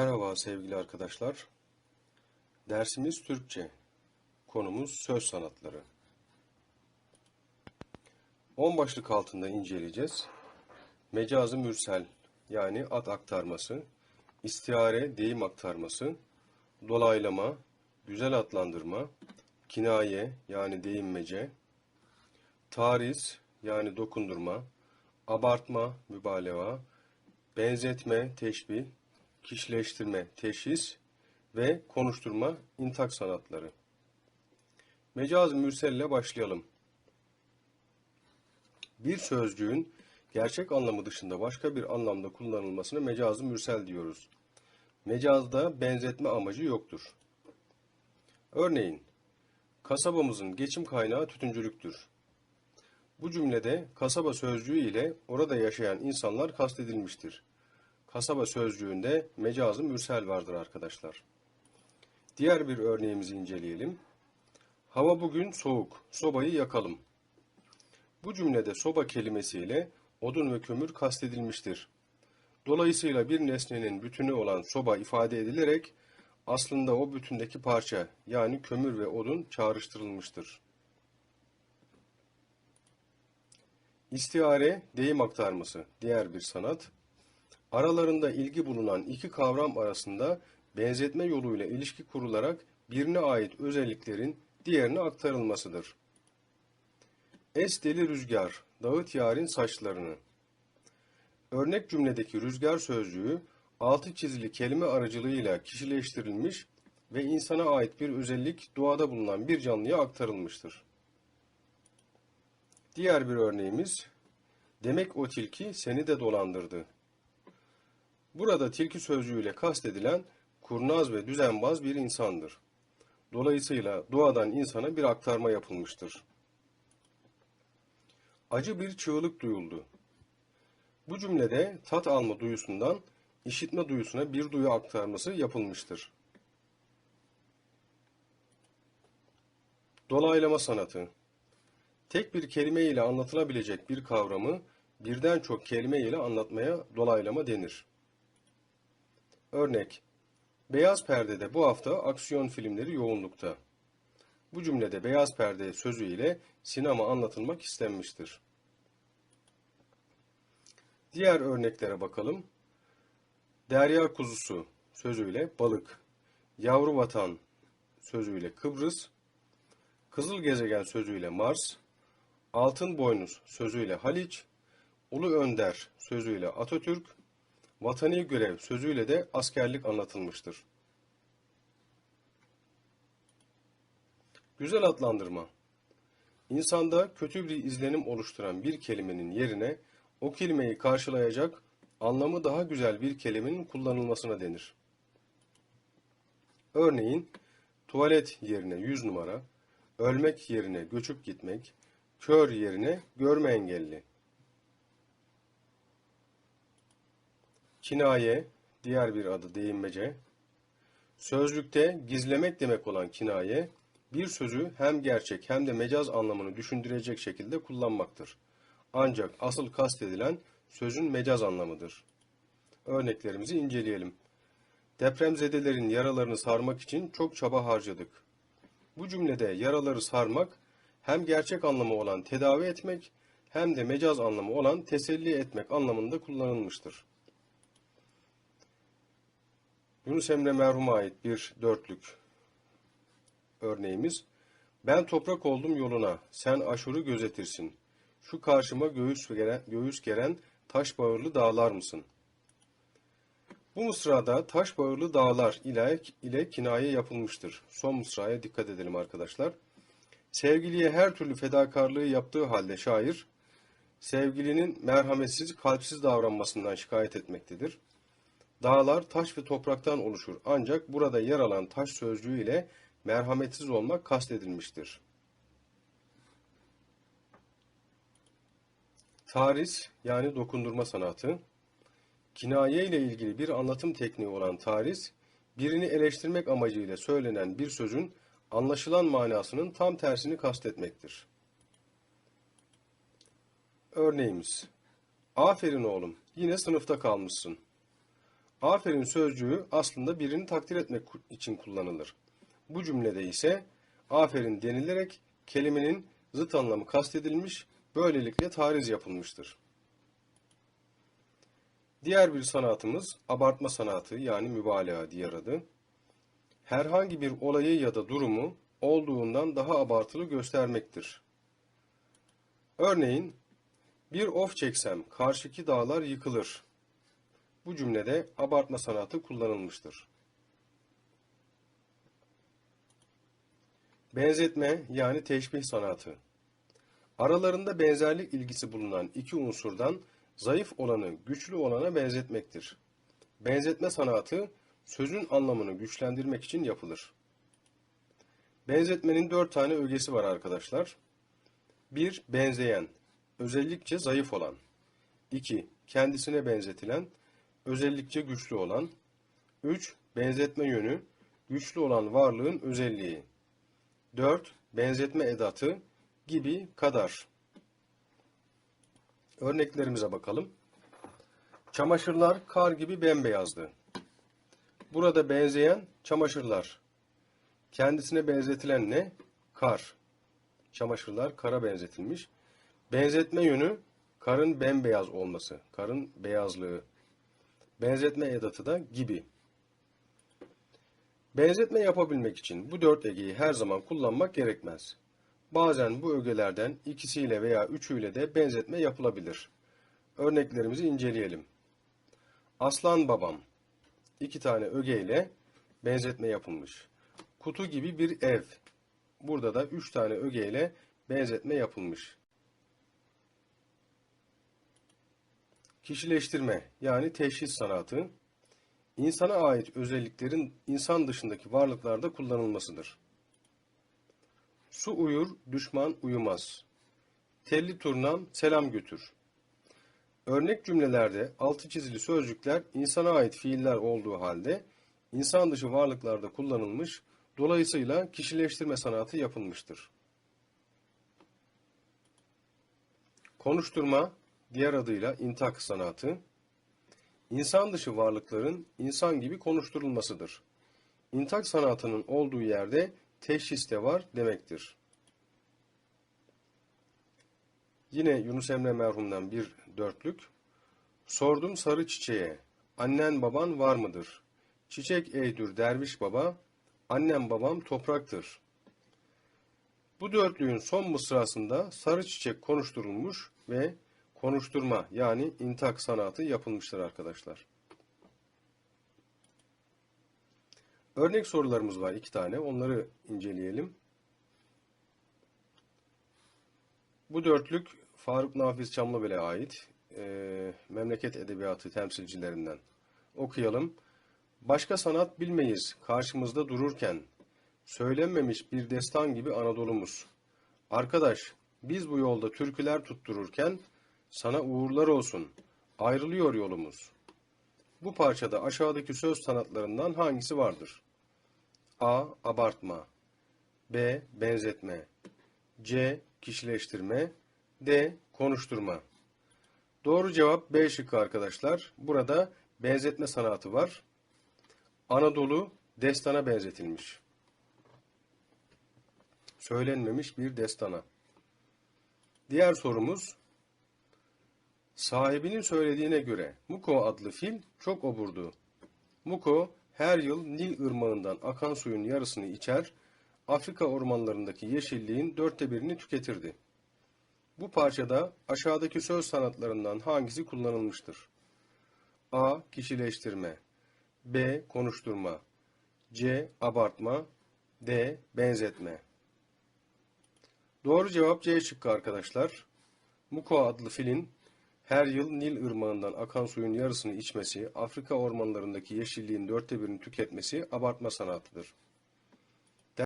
Merhaba sevgili arkadaşlar. Dersimiz Türkçe. Konumuz söz sanatları. 10 başlık altında inceleyeceğiz. Mecazı mürsel yani ad aktarması, istiare deyim aktarması, dolaylama, güzel adlandırma, kinaye yani deyinmece, tariz yani dokundurma, abartma, mübalağa, benzetme, teşbih, kişileştirme, teşhis ve konuşturma, intak sanatları. Mecaz mürselle başlayalım. Bir sözcüğün gerçek anlamı dışında başka bir anlamda kullanılmasına mecazı mürsel diyoruz. Mecazda benzetme amacı yoktur. Örneğin, kasabamızın geçim kaynağı tütüncülüktür. Bu cümlede kasaba sözcüğü ile orada yaşayan insanlar kastedilmiştir. Kasaba sözcüğünde mecazı mürsel vardır arkadaşlar. Diğer bir örneğimizi inceleyelim. Hava bugün soğuk, sobayı yakalım. Bu cümlede soba kelimesiyle odun ve kömür kastedilmiştir. Dolayısıyla bir nesnenin bütünü olan soba ifade edilerek aslında o bütündeki parça yani kömür ve odun çağrıştırılmıştır. İstiare, deyim aktarması, diğer bir sanat. Aralarında ilgi bulunan iki kavram arasında benzetme yoluyla ilişki kurularak birine ait özelliklerin diğerine aktarılmasıdır. Es deli rüzgar, dağıt yarın saçlarını. Örnek cümledeki rüzgar sözcüğü altı çizili kelime aracılığıyla kişileştirilmiş ve insana ait bir özellik doğada bulunan bir canlıya aktarılmıştır. Diğer bir örneğimiz, demek o tilki seni de dolandırdı. Burada tilki sözcüğüyle kastedilen kurnaz ve düzenbaz bir insandır. Dolayısıyla doğadan insana bir aktarma yapılmıştır. Acı bir çığlık duyuldu. Bu cümlede tat alma duyusundan işitme duyusuna bir duyu aktarması yapılmıştır. Dolaylama sanatı Tek bir kelime ile anlatılabilecek bir kavramı birden çok kelime ile anlatmaya dolaylama denir. Örnek, Beyaz perdede bu hafta aksiyon filmleri yoğunlukta. Bu cümlede beyaz perde sözü ile sinema anlatılmak istenmiştir. Diğer örneklere bakalım. Derya kuzusu sözüyle balık, yavru vatan sözüyle Kıbrıs, kızıl gezegen sözüyle Mars, altın boynuz sözüyle Haliç, ulu önder sözüyle Atatürk, vatani görev sözüyle de askerlik anlatılmıştır. Güzel adlandırma İnsanda kötü bir izlenim oluşturan bir kelimenin yerine o kelimeyi karşılayacak anlamı daha güzel bir kelimenin kullanılmasına denir. Örneğin tuvalet yerine yüz numara, ölmek yerine göçüp gitmek, kör yerine görme engelli. Kinaye, diğer bir adı deyinmece, sözlükte gizlemek demek olan kinaye, bir sözü hem gerçek hem de mecaz anlamını düşündürecek şekilde kullanmaktır. Ancak asıl kastedilen sözün mecaz anlamıdır. Örneklerimizi inceleyelim. Depremzedelerin yaralarını sarmak için çok çaba harcadık. Bu cümlede yaraları sarmak hem gerçek anlamı olan tedavi etmek hem de mecaz anlamı olan teselli etmek anlamında kullanılmıştır. Yunus Emre merhuma ait bir dörtlük örneğimiz. Ben toprak oldum yoluna, sen aşuru gözetirsin. Şu karşıma göğüs geren, göğüs geren taş bağırlı dağlar mısın? Bu mısrada taş bağırlı dağlar ile, ile kinaye yapılmıştır. Son mısraya dikkat edelim arkadaşlar. Sevgiliye her türlü fedakarlığı yaptığı halde şair, sevgilinin merhametsiz, kalpsiz davranmasından şikayet etmektedir. Dağlar taş ve topraktan oluşur ancak burada yer alan taş sözcüğü ile merhametsiz olmak kastedilmiştir. Tariz yani dokundurma sanatı, kinaye ile ilgili bir anlatım tekniği olan tariz, birini eleştirmek amacıyla söylenen bir sözün anlaşılan manasının tam tersini kastetmektir. Örneğimiz, aferin oğlum, yine sınıfta kalmışsın. Aferin sözcüğü aslında birini takdir etmek için kullanılır. Bu cümlede ise aferin denilerek kelimenin zıt anlamı kastedilmiş, böylelikle tariz yapılmıştır. Diğer bir sanatımız abartma sanatı yani mübalağa diğer adı. Herhangi bir olayı ya da durumu olduğundan daha abartılı göstermektir. Örneğin bir of çeksem karşıki dağlar yıkılır. Bu cümlede abartma sanatı kullanılmıştır. Benzetme yani teşbih sanatı. Aralarında benzerlik ilgisi bulunan iki unsurdan zayıf olanı güçlü olana benzetmektir. Benzetme sanatı sözün anlamını güçlendirmek için yapılır. Benzetmenin dört tane ögesi var arkadaşlar. 1. Benzeyen, özellikçe zayıf olan. 2. Kendisine benzetilen, özellikçe güçlü olan. 3. Benzetme yönü, güçlü olan varlığın özelliği. 4. Benzetme edatı gibi kadar. Örneklerimize bakalım. Çamaşırlar kar gibi bembeyazdı. Burada benzeyen çamaşırlar. Kendisine benzetilen ne? Kar. Çamaşırlar kara benzetilmiş. Benzetme yönü karın bembeyaz olması. Karın beyazlığı. Benzetme edatı da gibi. Benzetme yapabilmek için bu dört egeyi her zaman kullanmak gerekmez. Bazen bu ögelerden ikisiyle veya üçüyle de benzetme yapılabilir. Örneklerimizi inceleyelim. Aslan babam. iki tane ögeyle benzetme yapılmış. Kutu gibi bir ev. Burada da üç tane ögeyle benzetme yapılmış. Kişileştirme yani teşhis sanatı, insana ait özelliklerin insan dışındaki varlıklarda kullanılmasıdır. Su uyur, düşman uyumaz. Telli turnam selam götür. Örnek cümlelerde altı çizili sözcükler insana ait fiiller olduğu halde insan dışı varlıklarda kullanılmış, dolayısıyla kişileştirme sanatı yapılmıştır. Konuşturma, diğer adıyla intak sanatı, insan dışı varlıkların insan gibi konuşturulmasıdır. İntak sanatının olduğu yerde teşhis de var demektir. Yine Yunus Emre merhumdan bir dörtlük. Sordum sarı çiçeğe, annen baban var mıdır? Çiçek eydür derviş baba, annem babam topraktır. Bu dörtlüğün son mısrasında sarı çiçek konuşturulmuş ve konuşturma yani intak sanatı yapılmıştır arkadaşlar. Örnek sorularımız var iki tane. Onları inceleyelim. Bu dörtlük Faruk Nafiz Çamlıbel'e ait e, memleket edebiyatı temsilcilerinden. Okuyalım. Başka sanat bilmeyiz karşımızda dururken. Söylenmemiş bir destan gibi Anadolu'muz. Arkadaş, biz bu yolda türküler tuttururken sana uğurlar olsun. Ayrılıyor yolumuz. Bu parçada aşağıdaki söz sanatlarından hangisi vardır? A. Abartma B. Benzetme C. Kişileştirme D. Konuşturma Doğru cevap B şıkkı arkadaşlar. Burada benzetme sanatı var. Anadolu destana benzetilmiş. Söylenmemiş bir destana. Diğer sorumuz Sahibinin söylediğine göre Muko adlı fil çok oburdu. Muko her yıl Nil ırmağından akan suyun yarısını içer, Afrika ormanlarındaki yeşilliğin dörtte birini tüketirdi. Bu parçada aşağıdaki söz sanatlarından hangisi kullanılmıştır? A. Kişileştirme B. Konuşturma C. Abartma D. Benzetme Doğru cevap C şıkkı arkadaşlar. Muko adlı filin her yıl Nil ırmağından akan suyun yarısını içmesi, Afrika ormanlarındaki yeşilliğin dörtte birini tüketmesi abartma sanatıdır.